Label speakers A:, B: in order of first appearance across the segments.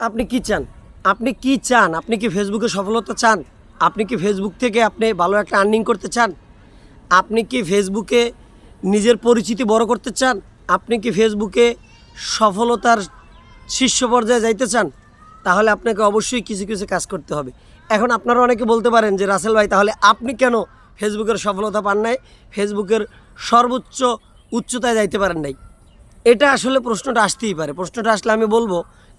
A: আপনি কি চান? আপনি কি চান? আপনি কি ফেসবুকে সফলতা চান? আপনি কি ফেসবুক থেকে আপনি ভালো একটা আর্নিং করতে চান? আপনি কি ফেসবুকে নিজের পরিচিতি বড় করতে চান? আপনি কি ফেসবুকে সফলতার শীর্ষ পর্যায়ে যাইতে চান? তাহলে আপনাকে অবশ্যই কিছু কিছু কাজ করতে হবে। এখন আপনারা অনেকে বলতে পারেন যে, রাসেল ভাই, তাহলে আপনি কেন ফেসবুকের সফলতা পান নাই? ফেসবুকের সর্বোচ্চ উচ্চতায় যাইতে পারেন নাই? এটা আসলে প্রশ্নটা আসতেই পারে। প্রশ্নটা আসলে আমি বলব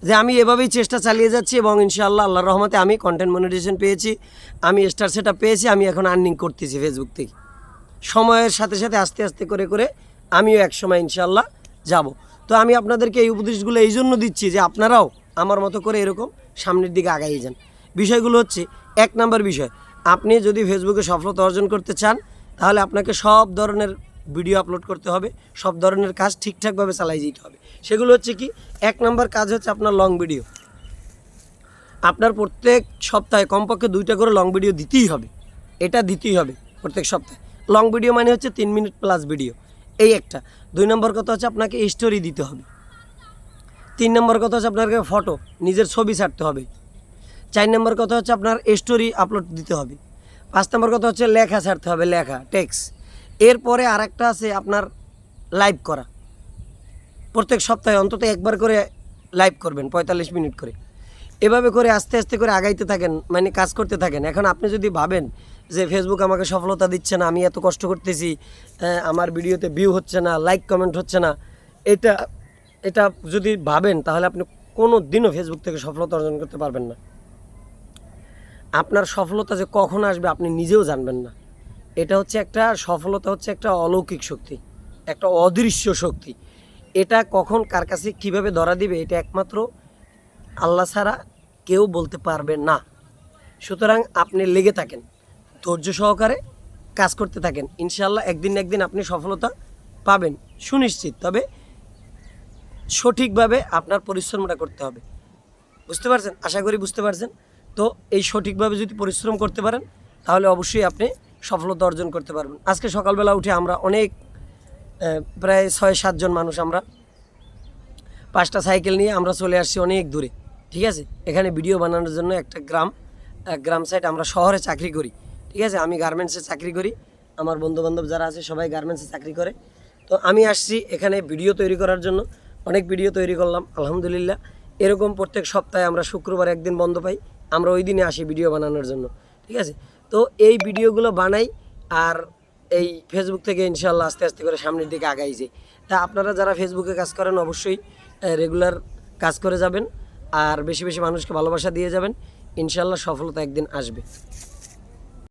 A: যে আমি এভাবেই চেষ্টা চালিয়ে যাচ্ছি এবং ইনশাআল্লাহ আল্লাহর রহমতে আমি কন্টেন্ট মনিটাইজেশন পেয়েছি, আমি স্টার সেটা পেয়েছি, আমি এখন আর্নিং করতেছি ফেসবুক থেকে। সময়ের সাথে সাথে আস্তে আস্তে করে করে আমিও এক সময় ইনশাআল্লাহ যাব। তো আমি আপনাদেরকে এই উপদেশগুলো এই জন্য দিচ্ছি যে আপনারাও আমার মতো করে এরকম সামনের দিকে আগাই যান। বিষয়গুলো হচ্ছে, এক নাম্বার বিষয়, আপনি যদি ফেসবুকে সফলতা অর্জন করতে চান, তাহলে আপনাকে সব ধরনের ভিডিও আপলোড করতে হবে, সব ধরনের কাজ ঠিকঠাকভাবে চালাই যেতে হবে। সেগুলো হচ্ছে কি, এক নাম্বার কাজ হচ্ছে আপনার লং ভিডিও আপনার প্রত্যেক সপ্তাহে কমপক্ষে দুইটা করে লং ভিডিও দিতেই হবে। এটা দিতেই হবে প্রত্যেক সপ্তাহে। লং ভিডিও মানে হচ্ছে তিন মিনিট প্লাস ভিডিও এই একটা। দুই নম্বর কথা হচ্ছে আপনাকে স্টোরি দিতে হবে। তিন নম্বর কথা হচ্ছে আপনাকে ফটো নিজের ছবি ছাড়তে হবে। চার নম্বর কথা হচ্ছে আপনার স্টোরি আপলোড দিতে হবে। পাঁচ নম্বর কথা হচ্ছে লেখা ছাড়তে হবে, লেখা টেক্স এরপরে আর একটা আছে আপনার লাইভ করা। প্রত্যেক সপ্তাহে অন্তত একবার করে লাইভ করবেন, পঁয়তাল্লিশ মিনিট করে। এভাবে করে আস্তে আস্তে করে আগাইতে থাকেন মানে কাজ করতে থাকেন। এখন আপনি যদি ভাবেন যে ফেসবুক আমাকে সফলতা দিচ্ছে না, আমি এত কষ্ট করতেছি আমার ভিডিওতে ভিউ হচ্ছে না লাইক কমেন্ট হচ্ছে না, এটা এটা যদি ভাবেন, তাহলে আপনি কোনো দিনও ফেসবুক থেকে সফলতা অর্জন করতে পারবেন না। আপনার সফলতা যে কখন আসবে আপনি নিজেও জানবেন না। এটা হচ্ছে একটা সফলতা হচ্ছে একটা অলৌকিক শক্তি, একটা অদৃশ্য শক্তি। এটা কখন কার কাছে কীভাবে ধরা দিবে এটা একমাত্র আল্লাহ ছাড়া কেউ বলতে পারবে না। সুতরাং আপনি লেগে থাকেন, ধৈর্য সহকারে কাজ করতে থাকেন। ইনশাল্লাহ একদিন একদিন আপনি সফলতা পাবেন, সুনিশ্চিত। তবে সঠিকভাবে আপনার পরিশ্রমটা করতে হবে। বুঝতে পারছেন? আশা করি বুঝতে পারছেন? তো এই সঠিকভাবে যদি পরিশ্রম করতে পারেন, তাহলে অবশ্যই আপনি সফলতা অর্জন করতে পারবেন। আজকে সকালবেলা উঠে আমরা অনেক প্রায় ছয় সাতজন মানুষ আমরা পাঁচটা সাইকেল নিয়ে আমরা চলে আসছি অনেক দূরে, ঠিক আছে? এখানে ভিডিও বানানোর জন্য একটা গ্রাম গ্রাম সাইড আমরা শহরে চাকরি করি, ঠিক আছে? আমি গার্মেন্টসে চাকরি করি, আমার বন্ধু বান্ধব যারা আছে সবাই গার্মেন্টসে চাকরি করে। তো আমি আসছি এখানে ভিডিও তৈরি করার জন্য, অনেক ভিডিও তৈরি করলাম, আলহামদুলিল্লাহ। এরকম প্রত্যেক সপ্তাহে আমরা শুক্রবার একদিন বন্ধ পাই, আমরা ওই দিনে আসি ভিডিও বানানোর জন্য, ঠিক আছে? তো এই ভিডিওগুলো বানাই আর এই ফেসবুক থেকে ইনশাল্লাহ আস্তে আস্তে করে সামনের দিকে আগাই যাই। তা আপনারা যারা ফেসবুকে কাজ করেন, অবশ্যই রেগুলার কাজ করে যাবেন আর বেশি বেশি মানুষকে ভালোবাসা দিয়ে যাবেন। ইনশাল্লাহ সফলতা একদিন আসবে।